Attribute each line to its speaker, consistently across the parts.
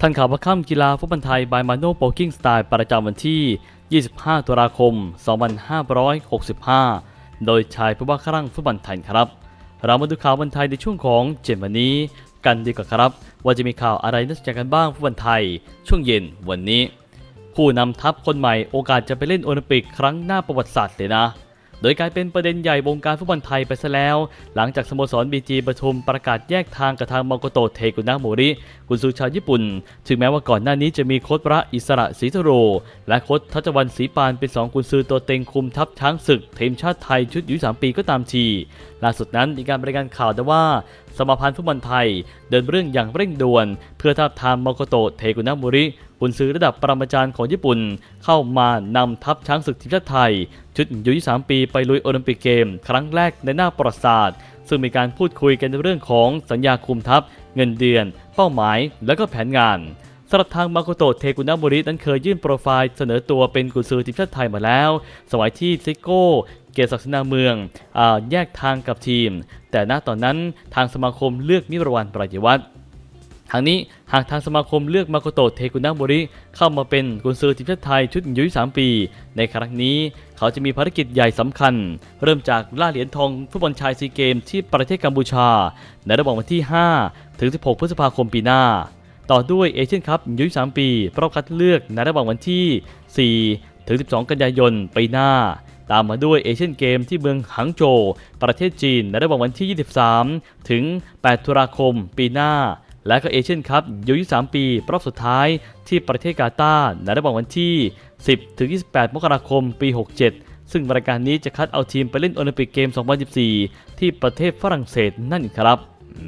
Speaker 1: ทันข่าวประค่ำกีฬาฟุตบอลไทยบายมาโนโปกิ้งสไตล์ประจำวันที่ 25 ตุลาคม 2565 โดยชายผู้ว่าครั่งฟุตบอลไทยครับ เรามาดูข่าวบอลไทยในช่วงของเจ็ดวันนี้ กันดีกว่าครับ ว่าจะมีข่าวอะไรน่าสนใจกันบ้างฟุตบอลไทย ช่วงเย็นวันนี้ ผู้นำทัพคนใหม่โอกาสจะไปเล่นโอลิมปิกครั้งหน้าประวัติศาสตร์เลยนะ โดยกลายเป็นประเด็นใหญ่วงการฟุตบอลไทยไปซะแล้ว หลังจากสโมสรบีจีปทุมประกาศแยกทางกับทางมอโกโตเทกุนะโมริกุนซูชาวญี่ปุ่น ถึงแม้ว่าก่อนหน้านี้จะมีโค้ชพระอิสระศรีทโร และโค้ชทัชวันศรีปานเป็นสองกุนซือตัวเต็งคุมทัพช้างศึกทีมชาติไทยชุดอายุ3ปีก็ตามทีล่าสุดนั้นมีการรายงานข่าวแต่ว่า สมาพันธ์ฟุตบอลไทย เดินเรื่องอย่างเร่งด่วน เพื่อทับทามมอโกโตะเทกุนะโมริกุนซือระดับปรมาจารย์ของญี่ปุ่น เข้ามานำทัพช้างศึกทีมชาติไทย ชุดอายุ23 ปีไปลุยโอลิมปิกเกม ครั้งแรกในหน้าประวัติศาสตร์ซึ่งมีการพูดคุยกันในเรื่องของสัญญาคุมทัพ เงินเดือน เป้าหมาย และก็แผนงานสำหรับทางมาโกโตะเทกุนะบุรินั้นเคยยื่นโปรไฟล์เสนอตัวเป็นกุนซือทีมชาติไทยมาแล้ว สมัยที่ซิโก้ เกียรติศักดิ์ศรีนาเมืองอแยกทางกับทีม แต่ณตอนนั้นทางสมาคมเลือกมิรวันปรายวัฒน์ทางนี้หากทางสมาคมเลือกมาโกโตเทกุนะบุริเข้ามาเป็นกุนซือทีมชาติไทยชุดอายุ3ปี ในครั้งนี้เขาจะมีภารกิจใหญ่สำคัญ เริ่มจากล่าเหรียญทองฟุตบอลชายซีเกมที่ประเทศกัมพูชา ในระหว่างวันที่ 5 ถึง 16 พฤษภาคมปีหน้า ต่อด้วยเอเชียนคัพอายุ23ปีรอบคัดเลือกในระหว่างวันที่ 4 ถึง 12 กันยายนปีหน้า ตามมาด้วยเอเชียนเกมที่เมืองหังโจวประเทศจีนในระหว่างวันที่ 23 ถึง 8 ตุลาคมปีหน้า และก็เอเชียนคัพอายุ23 ปี รอบสุดท้ายที่ประเทศกาตาร์ในระหว่างวันที่ 10 ถึง 28 มกราคมปี 67 ซึ่งรายการนี้จะคัดเอาทีมไปเล่นโอลิมปิกเกม 2024ที่ประเทศฝรั่งเศสนั่นเองครับ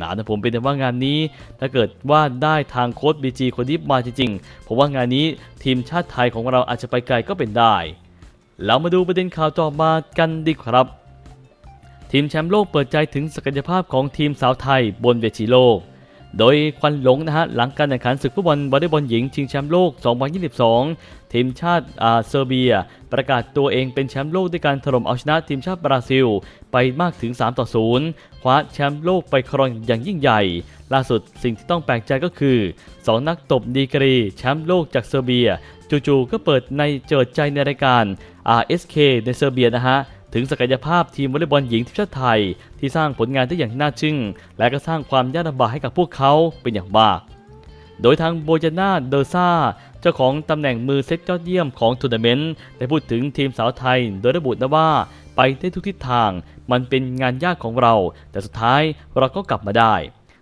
Speaker 1: นะแต่ผมเป็นแต่ว่างานนี้ถ้าเกิดว่าได้ทางโค้ชบีจีคนนี้มาจริงๆผมว่างานนี้ทีมชาติไทยของเราอาจจะไปไกลก็เป็นได้ เรามาดูประเด็นข่าวต่อมากันดีครับ ทีมแชมป์โลกเปิดใจถึงศักยภาพของทีมสาวไทยบนเวทีโลก โดยควันหลงนะฮะหลังการแข่งขันศึกฟุตบอลวอลเลย์บอลหญิงชิงแชมป์โลก 2022 ทีมชาติอาเซอร์เบีย ประกาศตัวเองเป็นแชมป์โลกด้วยการถล่มเอาชนะทีมชาติบราซิล ไปมากถึง 3 ต่อ 0 คว้าแชมป์โลกไปครองอย่างยิ่งใหญ่ ล่าสุดสิ่งที่ต้องแปลกใจก็คือ 2 นักตบดีกรีแชมป์โลกจากเซอร์เบีย จู่ๆก็เปิดในเจิดใจในรายการ RSK ในเซอร์เบียนะฮะ ถึงศักยภาพทีมวอลเลย์บอลหญิงทีมชาติไทย ที่สร้างผลงานได้อย่างน่าชื่นและก็สร้างความยากลำบากให้กับพวกเขาเป็นอย่างมาก โดยทางโบจาน่าเดอร์ซาเจ้าของตำแหน่งมือเซตยอดเยี่ยมของทัวร์นาเมนต์ได้พูดถึงทีมสาวไทย โดยระบุนะว่าไปได้ทุกทิศทาง มันเป็นงานยากของเรา แต่สุดท้ายเราก็กลับมาได้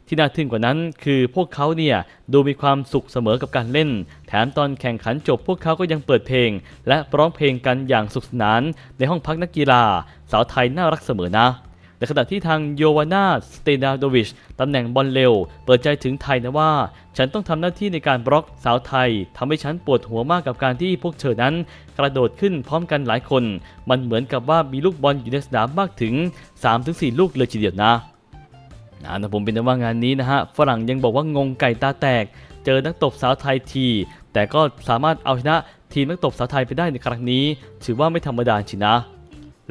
Speaker 1: ที่น่าทึ่งกว่านั้นคือพวกเขาเนี่ยดูมีความสุขเสมอกับการเล่น แถมตอนแข่งขันจบพวกเขาก็ยังเปิดเพลง และร้องเพลงกันอย่างสุขสนาน ในห้องพักนักกีฬา สาวไทยน่ารักเสมอนะ ในขณะที่ทางโยวานาสเตนาโดวิชตำแหน่งบอลเร็ว เปิดใจถึงไทยนะว่า ฉันต้องทำหน้าที่ในการบล็อกสาวไทยทำให้ฉันปวดหัวมากกับการที่พวกเธอนั้น กระโดดขึ้นพร้อมกันหลายคน มันเหมือนกับว่ามีลูกบอลอยู่ในสนามมากถึง 3-4 ลูกเลยทีเดียวนะ นะนะผมเป็นแต่ว่างานนี้นะฮะฝรั่งยังบอกว่างงไก่ตาแตก เจอนักตบสาวไทยที แต่ก็สามารถเอาชนะทีมนักตบสาวไทยไปได้ในครั้งนี้ ถือว่าไม่ธรรมดาจรินะ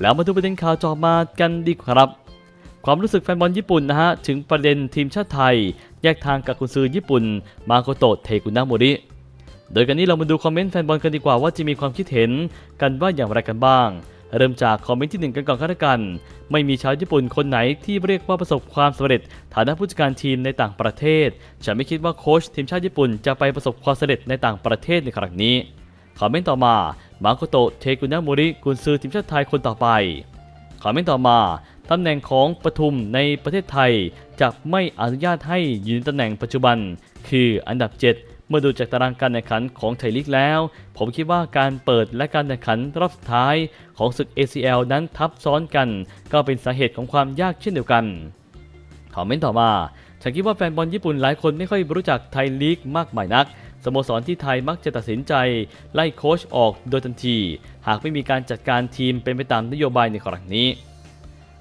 Speaker 1: แล้วมาดูประเด็นข่าวจอมากันดีกว่าครับ ความรู้สึกแฟนบอลญี่ปุ่นนะฮะถึงประเด็นทีมชาติไทย แยกทางกับกุนซือญี่ปุ่น มาโกโตะเทกุนะโมริโดยกันนี้เรามาดูคอมเมนต์แฟนบอลกันดีกว่าว่าจะมีความคิดเห็นกันว่าอย่างไรกันบ้าง เริ่มจากคอมเมนต์ที่หนึ่งกันก่อนก็แล้วกันไม่มีชาวญี่ปุ่นคนไหนที่เรียกว่าประสบความสำเร็จ ฐานะผู้จัดการทีมในต่างประเทศ ฉันไม่คิดว่าโค้ชทีมชาติญี่ปุ่นจะไปประสบความสำเร็จในต่างประเทศในครั้งนี้คอมเมนต์ต่อมามาโกโตะเทกุนะโมริกุนซือทีมชาติไทยคนต่อไปคอมเมนต์ต่อมาตำแหน่งของปทุมในประเทศไทยจะไม่อนุญาตให้ยืนตำแหน่งปัจจุบัน คืออันดับ 7 เมื่อดูจากตารางการแข่งขันของไทยลีกแล้ว ผมคิดว่าการเปิดและการแข่งขันรอบสุดท้ายของศึก ACL นั้นทับซ้อนกัน ก็เป็นสาเหตุของความยากเช่นเดียวกันคอมเมนต์ต่อมาฉันคิดว่าแฟนบอลญี่ปุ่นหลายคนไม่ค่อยรู้จักไทยลีกมากมายนักสโมสรที่ไทยมักจะตัดสินใจ ไล่โค้ชออกโดยทันที หากไม่มีการจัดการทีมเป็นไปตามนโยบายในครั้งนี้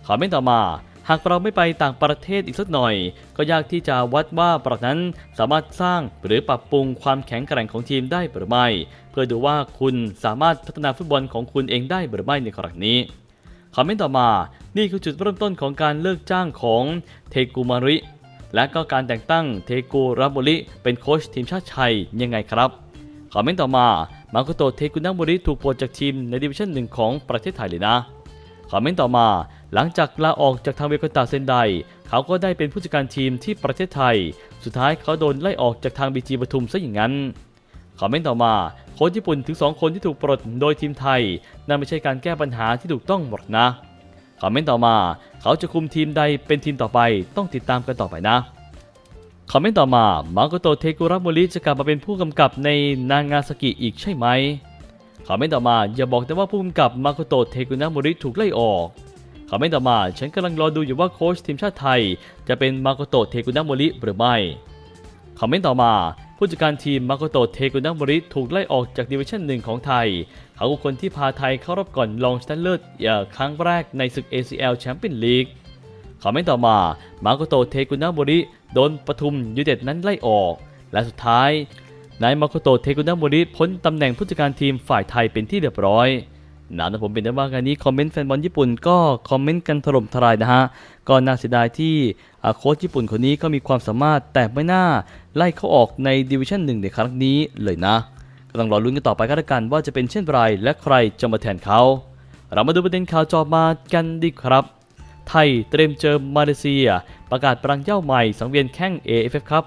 Speaker 1: คอมเมนต์ต่อมา หากเราไม่ไปต่างประเทศอีกสักหน่อย ก็ยากที่จะวัดว่าเรานั้นสามารถสร้างหรือปรับปรุงความแข็งแกร่งของทีมได้หรือไม่ เพื่อดูว่าคุณสามารถพัฒนาฟุตบอลของคุณเองได้หรือไม่ในครั้งนี้คอมเมนต์ต่อมานี่คือจุดเริ่มต้นของการเลิกจ้างของเทกุมาริและก็การแต่งตั้งเทกูรับบุริเป็นโค้ชทีมชาติไทยยังไงครับคอมเมนต์ต่อมามาโกโตเทกุนาบุริถูกปลดจากทีมในดิวิชั่นหนึ่งของประเทศไทยเลยนะคอมเมนต์ต่อมา หลังจากลาออกจากทางเวกตาเซนได เขาก็ได้เป็นผู้จัดการทีมที่ประเทศไทย สุดท้ายเขาโดนไล่ออกจากทางบีจีปทุมซะอย่างนั้นคอมเมนต์ต่อมา โค้ชญี่ปุ่นถึง 2 คนที่ถูกปลดโดยทีมไทย นั่นไม่ใช่การแก้ปัญหาที่ถูกต้องหมดนะคอมเมนต์ต่อมา เขาจะคุมทีมใดเป็นทีมต่อไปต้องติดตามกันต่อไปนะคอมเมนต์ต่อมามาโกโตเทกุระโมริจะกลับมาเป็นผู้กำกับในนางาซากิอีกใช่ไหมคอมเมนต์ต่อมาอย่าบอกแต่ว่าผู้กำกับมาโกโตเทกุระโมริถูกไล่ออก คอมเมนต่อมา ฉันกำลังรอดูอยู่ว่าโค้ชทีมชาติไทย จะเป็นมาโกโตะเทกุระโมริหรือไม่คอมเมนต์ต่อมา ผู้จัดการทีมมาโกโตะเทกุนะมริถูกไล่ออกจากดิวิชั่นหนึ่งของไทย เขาคือคนที่พาไทยเข้ารอบก่อนรองชนะเลิศครั้งแรกในศึก ACL แชมเปี้ยนลีกคอมเมนต์ต่อมา มาโกโตะเทกุนะมริโดนปทุมยูเต็ดนั้นไล่ออก และสุดท้ายนายมาโกโตะเทกุนะมริพ้นตำแหน่งผู้จัดการทีมฝ่ายไทยเป็นที่เรียบร้อย นะนะผมเป็นได้ว่างานนี้คอมเมนต์แฟนบอลญี่ปุ่นก็คอมเมนต์กันถล่มทลายนะฮะก็น่าเสียดายที่โค้ชญี่ปุ่นคนนี้ก็มีความสามารถแต่ไม่น่าไล่เขาออกในดิวิชั่นหนึ่งในครั้งนี้เลยนะ ก็ต้องรอลุ้นกันต่อไปก็แล้วกันว่าจะเป็นเช่นไรและใครจะมาแทนเขา เรามาดูประเด็นข่าวจอมากันดีครับ ไทยเตรียมเจอมาเลเซีย ประกาศปรังเย่าใหม่สังเวียนแข่ง AFF ครับ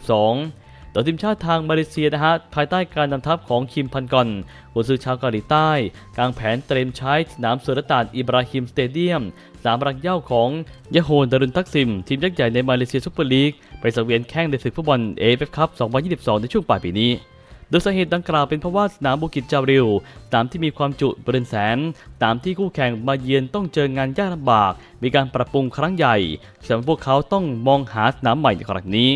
Speaker 1: 2022 โดยทีมชาติทางมาเลเซียนะฮะภายใต้การนำทัพของคิมพันกอนกุนซือชาวเกาหลีใต้ กางแผนเตรียมใช้สนามสุรตานอิบราฮิมสเตเดียมสนามรังเย้าของยะโฮนดารุนทักซิม ทีมยักษ์ใหญ่ในมาเลเซียซุปเปอร์ลีก ไปสังเวียนแข่งในศึกฟุตบอล AFF ครับ2022 ในช่วงปลายปีนี้โดยสาเหตุดังกล่าวเป็นเพราะว่าสนามบุกิจจาริวตามที่มีความจุบรินแสนตามที่คู่แข่งมาเยือนต้องเจองานยากลำบาก มีการปรับปรุงครั้งใหญ่ฉะนั้พวกเขาต้องมองหาสนามใหม่ในครั้งนี้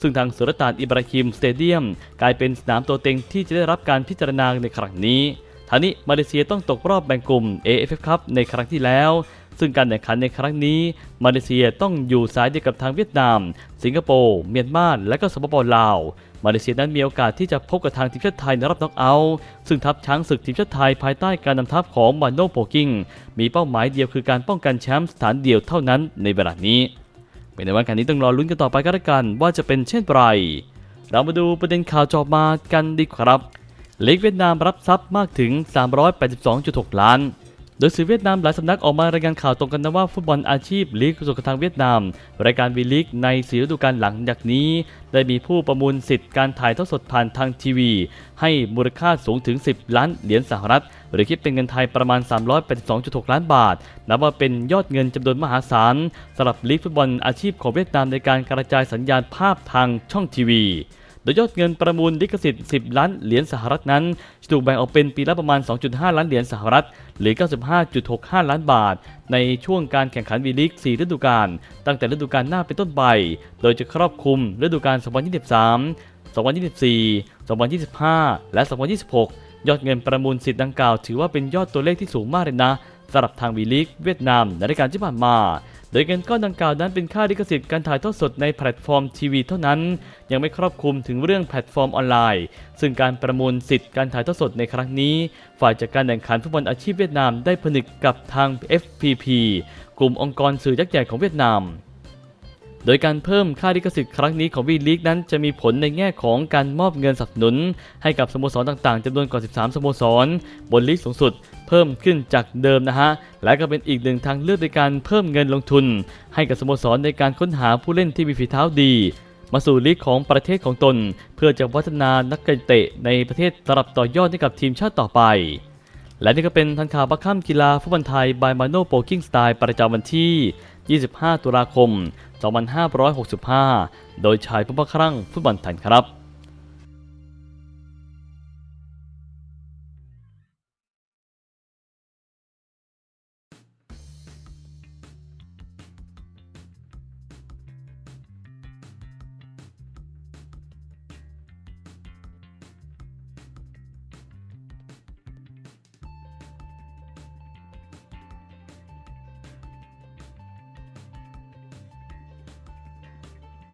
Speaker 1: ซึ่งทางสุรตานอิบราฮิมสเตเดียม กลายเป็นสนามตัวเต็งที่จะได้รับการพิจารณาในครั้งนี้ทานี้มาเลเซียต้องตกรอบแบ่งกลุ่ม AFF ครับในครั้งที่แล้ว ซึ่งการแข่งขันในครั้งนี้ มาเลเซียต้องอยู่สายเดียวกับทางเวียดนาม สิงคโปร์เมียนมาและก็สปปลาว มาเลเซียนั้นมีโอกาสที่จะพบกับทางทีมชาติไทยในรอบน็อกเอาท์ซึ่งทัพช้างศึกทีมชาติไทยภายใต้การนำทัพของมาโนโปกิงมีเป้าหมายเดียวคือการป้องกันแชมป์สถานเดียวเท่านั้นในเวลานี้ เป็นในวันการนี้ต้องรอลุ้นกันต่อไปก็แล้วกัน ว่าจะเป็นเช่นไร เรามาดูประเด็นข่าวจอบมากันดีครับ ลีกเวียดนามรับทรัพย์มากถึง 382.6 ล้าน โดยสื่อเวียดนามหลายสำนักออกมารายงานข่าวตรงกันนะว่าฟุตบอลอาชีพลีกสุขทางเวียดนาม รายการวีลีกในสีฤดูกาลหลังจากนี้ ได้มีผู้ประมูลสิทธิ์การถ่ายทอดสดผ่านทางทีวี ให้มูลค่าสูงถึง 10 ล้านเหรียญสหรัฐ หรือคิดเป็นเงินไทยประมาณ 382.6 ล้านบาท นับว่าเป็นยอดเงินจำนวนมหาศาลสำหรับลีกฟุตบอลอาชีพของเวียดนามในการกระจายสัญญาณภาพทางช่องทีวี โดยยอดเงินประมูลลิขสิทธิ์ 10 ล้านเหรียญสหรัฐนั้นจะถูกแบ่งออกเป็นปีละประมาณ 2.5 ล้านเหรียญสหรัฐ หรือ 95.65 ล้านบาท ในช่วงการแข่งขันวีลีก 4 ฤดูกาล ตั้งแต่ฤดูกาลหน้าเป็นต้นไป โดยจะครอบคลุมฤดูกาล 2023 2024 2025 และ 2026 ยอดเงินประมูลสิทธิ์ดังกล่าว ถือว่าเป็นยอดตัวเลขที่สูงมากเลยนะ สำหรับทางวีลีกเวียดนามในรายการที่ผ่านมา โดยเงินก้อนดังกล่าวนั้นเป็นค่าลิขสิทธิ์การถ่ายทอดสดในแพลตฟอร์มทีวีเท่านั้น ยังไม่ครอบคลุมถึงเรื่องแพลตฟอร์มออนไลน์ ซึ่งการประมูลสิทธิ์การถ่ายทอดสดในครั้งนี้ ฝ่ายจัดการแข่งขันฟุตบอลอาชีพเวียดนามได้ผนึกกับทาง FPP กลุ่มองค์กรสื่อยักษ์ใหญ่ของเวียดนาม โดยการเพิ่มค่าลิขสิทธิ์ครั้งนี้ของวีลีกนั้นจะมีผลในแง่ของการมอบเงินสนับสนุน ให้กับสโมสรต่างๆจำนวนกว่า 13 สโมสร บนลีกสูงสุดเพิ่มขึ้นจากเดิมนะฮะ และก็เป็นอีกหนึ่งทางเลือกในการเพิ่มเงินลงทุน ให้กับสโมสรในการค้นหาผู้เล่นที่มีฝีเท้าดี มาสู่ลีกของประเทศของตน เพื่อจะพัฒนานักเตะในประเทศสำหรับต่อยอดให้กับทีมชาติต่อไปและนี่ก็เป็นทันข่าวบัคค่ำกีฬาฟุตบอลไทยบายมาโนโปกิ้งสไตล์ประจำวันที่ 25 ตุลาคม 2565 โดยชายผู้บังครั่งฟุตบอลไทยครับ